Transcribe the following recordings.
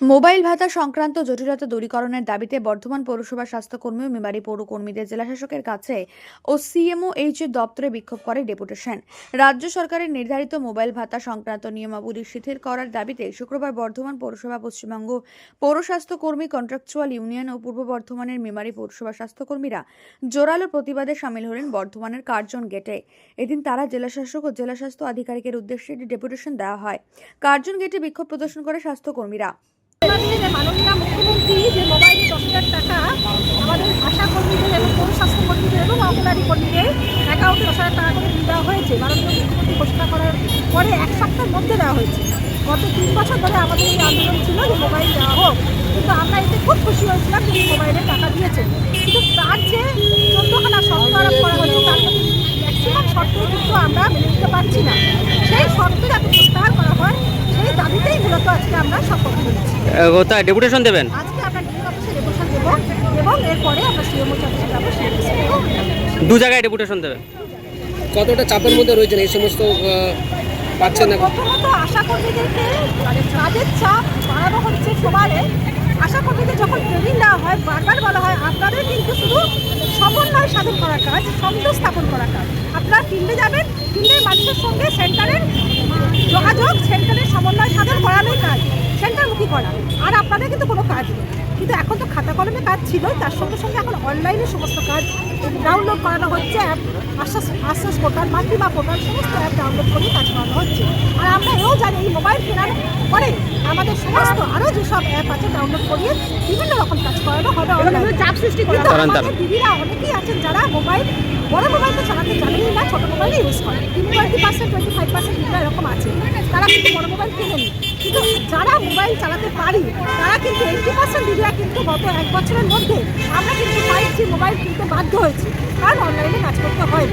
Mobile ভাতা সংক্রান্ত জটিলতা দূরীকরণের দাবিতে বর্ধমান পৌরসভা স্বাস্থ্যকর্মী ও মেমারি পৌর কর্মীদের জেলাশাসকের কাছে ও সিএমওএইচ এর দপ্তরে বিক্ষোভ করে ডেপুটেশন। রাজ্য সরকারের নির্ধারিত মোবাইল ভাতা সংক্রান্ত নিয়মাবলী শিথিল করার দাবিতে শুক্রবার বর্ধমান পৌরসভা, পশ্চিমবঙ্গ পৌর স্বাস্থ্যকর্মী, কন্ট্রাকচুয়াল ইউনিয়ন ও পূর্ব বর্ধমানের মেমারি পৌরসভা স্বাস্থ্যকর্মীরা জোরালো প্রতিবাদে সামিল হলেন বর্ধমানের কার্জন গেটে। এদিন তারা জেলাশাসক ও জেলা স্বাস্থ্য আধিকারিকের উদ্দেশ্যে ডেপুটেশন দেওয়া হয়। কার্জন গেটে বিক্ষোভ প্রদর্শন করে স্বাস্থ্যকর্মীরা। মাননীয় মুখ্যমন্ত্রী যে মোবাইলে দশ টাকা আমাদের আশা এবং পৌর স্বাস্থ্য কর্মীদের এবং অঙ্গনারী কর্মীদের অ্যাকাউন্টে দশ হাজার টাকা করে দেওয়া হয়েছে। মাননীয় ঘোষণা করার পরে এক সপ্তাহের মধ্যে দেওয়া হয়েছে। গত তিন বছর ধরে আমাদের এই আন্দোলন ছিল যে মোবাইল দেওয়া হোক। কিন্তু আমরা এতে খুব খুশি হয়েছিলাম যে মোবাইলে টাকা দিয়েছে কিন্তু তার যে চোদ্দখানা শর্ত করা হয়েছে, তার ম্যাক্সিমাম শর্ত কিন্তু আমরা মেনে নিতে পারছি না। সেই শর্ত প্রত্যাহার করা হয় সেই দাবিতেই মূলত আজকে আমরা সফল করেছি কোথায়? ডেপুটেশন দেবেন? আজকে আমরা ডিএম অফিসে রেগুলেশন দেবো এবং এরপরে আমরা সিএমও অফিসে যাব দু জায়গায় ডেপুটেশন দেবেন। কতটা চাপের মধ্যে রয়েছেন এই সমস্ত পাচ্ছেন না? প্রথমত আশা কর্মীদেরকে মানে কাজের চাপ বাড়ানো হচ্ছে সমানে আশা কর্মীদের যখন ট্রেনিং দেওয়া হয় বারবার বলা হয় আপনাদের কিন্তু শুধু সমন্বয় সাধন করা কাজ সংযোগ স্থাপন করা কাজ। আপনারা ফিল্ডে যাবেন ফিল্ডের মানুষের সঙ্গে সেন্টারের যোগাযোগ সেন্টারের সমন্বয় সাধন করানোই কাজ সেন্টারমুখী করা আর আপনাদের কিন্তু কোনো কাজ নেই কিন্তু এখন তো খাতা কলমে কাজ ছিল তার সঙ্গে সঙ্গে এখন অনলাইনে সমস্ত কাজ ডাউনলোড করানো হচ্ছে অ্যাপ আশ্বাস আশ্বাস পোর্টাল মাতৃমা পোর্টাল সমস্ত অ্যাপ ডাউনলোড করে কাজ করানো হচ্ছে। আর আমরা এও জানি এই মোবাইল কেনার পরে আমাদের সমস্ত আরও যেসব অ্যাপ আছে ডাউনলোড করিয়ে বিভিন্ন রকম কাজ করানো হবে অনলাইনে চাপ সৃষ্টি করে দিদিরা অনেকেই আছেন যারা মোবাইল বড় মোবাইল তো চালাতে জানেনই না ছোটো মোবাইলে ইউজ করেন। Twenty percent twenty five percent এরকম আছে। তারা কিন্তু বড় মোবাইল কেনেনি। কিন্তু যারা মোবাইল চালাতে পারি তারা কিন্তু এইটি পার্সেন্ট দিদিরা কিন্তু গত এক বছরের মধ্যে আমরা কিন্তু ফাইভ জি মোবাইল কিনতে বাধ্য হয়েছি। কারণ অনলাইনে কাজ করতে হয়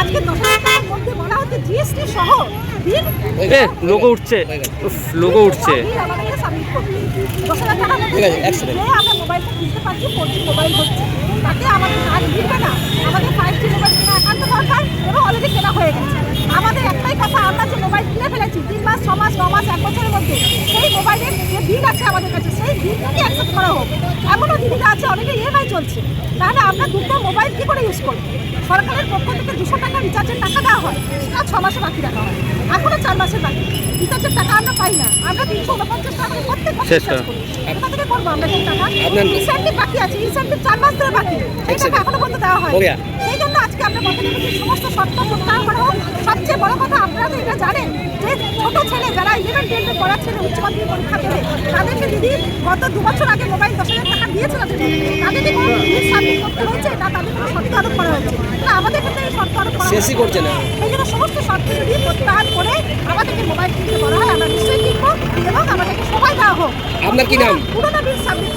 আজকে দশ হাজার টাকার মধ্যে বলা হচ্ছে জিএসটি সহ বিল এ লোগো উঠছে। উফ, লোগো উঠছে। আমাদেরকে সাবমিট করতে। দশ হাজার টাকার মধ্যে আমরা মোবাইলটা কিনতে পারছি ফোর মোবাইল হচ্ছে তাতে আমাদের কাজ দিবে না। আমাদের ফাইভ জি মোবাইল কেনা একান্ত দরকার এবং অলরেডি কেনা হয়ে গেছে আমাদের একটাই কথা আমরা যে মোবাইল কিনে ফেলেছি তিন মাস ছ মাস এক বছরের মধ্যে সেই মোবাইলের যে বিল আছে আমাদের কাছে সেই বিলটাকে অ্যাকসেপ্ট করা হোক। এমনও দিদিরা আছে অনেকে ইএমআই চলছে। তাহলে আমরা দুটো মোবাইল কী করে ইউজ করব? সরকারের পক্ষ থেকে দুশো টাকা রিচার্জের টাকা দেওয়া হয় সেটা ছ মাসে বাকি রাখা হয়। এখনও চার মাসের বাকি। রিচার্জের টাকা আমরা পাই না। আমরা তিনশো উনপঞ্চাশ টাকা করে প্রত্যেক কোথা থেকে করব আমরা সেই টাকা? ইনসেন্টিভ বাকি আছে। ইনসেন্টিভ চার মাস ধরে বাকি। সেই টাকা এখনও পর্যন্ত দেওয়া হয় সেই জন্য আজকে আমরা বলতে সমস্ত শর্ত প্রত্যাহার করা হোক সবচেয়ে ছোট ছেলে যারা ইলেভেন টুয়েলভে পড়ার ছেলে উচ্চ মাধ্যমিক পরীক্ষা দেবে তাদেরকে দিদি গত দু বছর আগে মোবাইল দশ হাজার টাকা দিয়েছিল তাদেরকে তাদেরকে কোনো করতে হচ্ছে না তাদের কোনো শর্ত আরোপ করা হচ্ছে না আমাদের ক্ষেত্রে এই শর্ত আরোপ করা শেষই করছে না। এই জন্য সমস্ত শর্ত যদি প্রত্যাহার করে আমাদেরকে মোবাইল কিনতে বলা হয় আমরা নিশ্চয়ই কিনবো এবং আমাদেরকে সময় দেওয়া হোক আপনার কি নাম? পুরোনো বিল সাবমিট।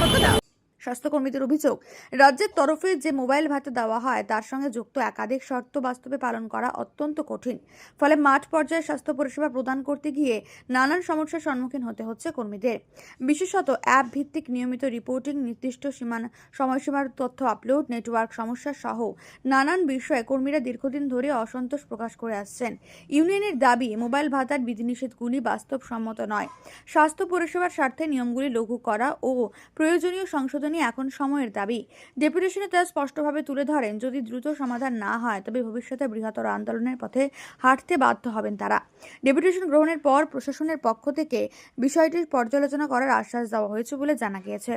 স্বাস্থ্যকর্মীদের অভিযোগ, রাজ্যের তরফে যে মোবাইল ভাতা দেওয়া হয় তার সঙ্গে যুক্ত একাধিক শর্ত বাস্তবে পালন করা অত্যন্ত কঠিন। ফলে মাঠ পর্যায়ে স্বাস্থ্য পরিষেবা প্রদান করতে গিয়ে নানান সমস্যার সম্মুখীন হতে হচ্ছে কর্মীদের। বিশেষত অ্যাপ ভিত্তিক নিয়মিত রিপোর্টিং নির্দিষ্ট সীমানা, সময়সীমার তথ্য আপলোড নেটওয়ার্ক সমস্যা সহ নানান বিষয়ে কর্মীরা দীর্ঘদিন ধরে অসন্তোষ প্রকাশ করে আসছেন। ইউনিয়নের দাবি, মোবাইল ভাতার বিধিনিষেধগুলি বাস্তবসম্মত নয়। স্বাস্থ্য পরিষেবার স্বার্থে নিয়মগুলি লঘু করা ও প্রয়োজনীয় সংশোধনী এখন সময়ের দাবি। ডেপুটেশনে তারা স্পষ্টভাবে তুলে ধরেন, যদি দ্রুত সমাধান না হয়, তবে ভবিষ্যতে বৃহত্তর আন্দোলনের পথে হাঁটতে বাধ্য হবেন তারা। ডেপুটেশন গ্রহণের পর প্রশাসনের পক্ষ থেকে বিষয়টির পর্যালোচনা করার আশ্বাস দেওয়া হয়েছে বলে জানা গিয়েছে।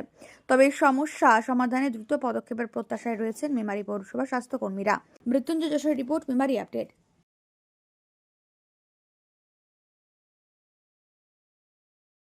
তবে এই সমস্যা সমাধানে দ্রুত পদক্ষেপের প্রত্যাশায় রয়েছেন মেমারি পৌরসভা স্বাস্থ্যকর্মীরা। Mrityunjoy Jashore report, Memari update.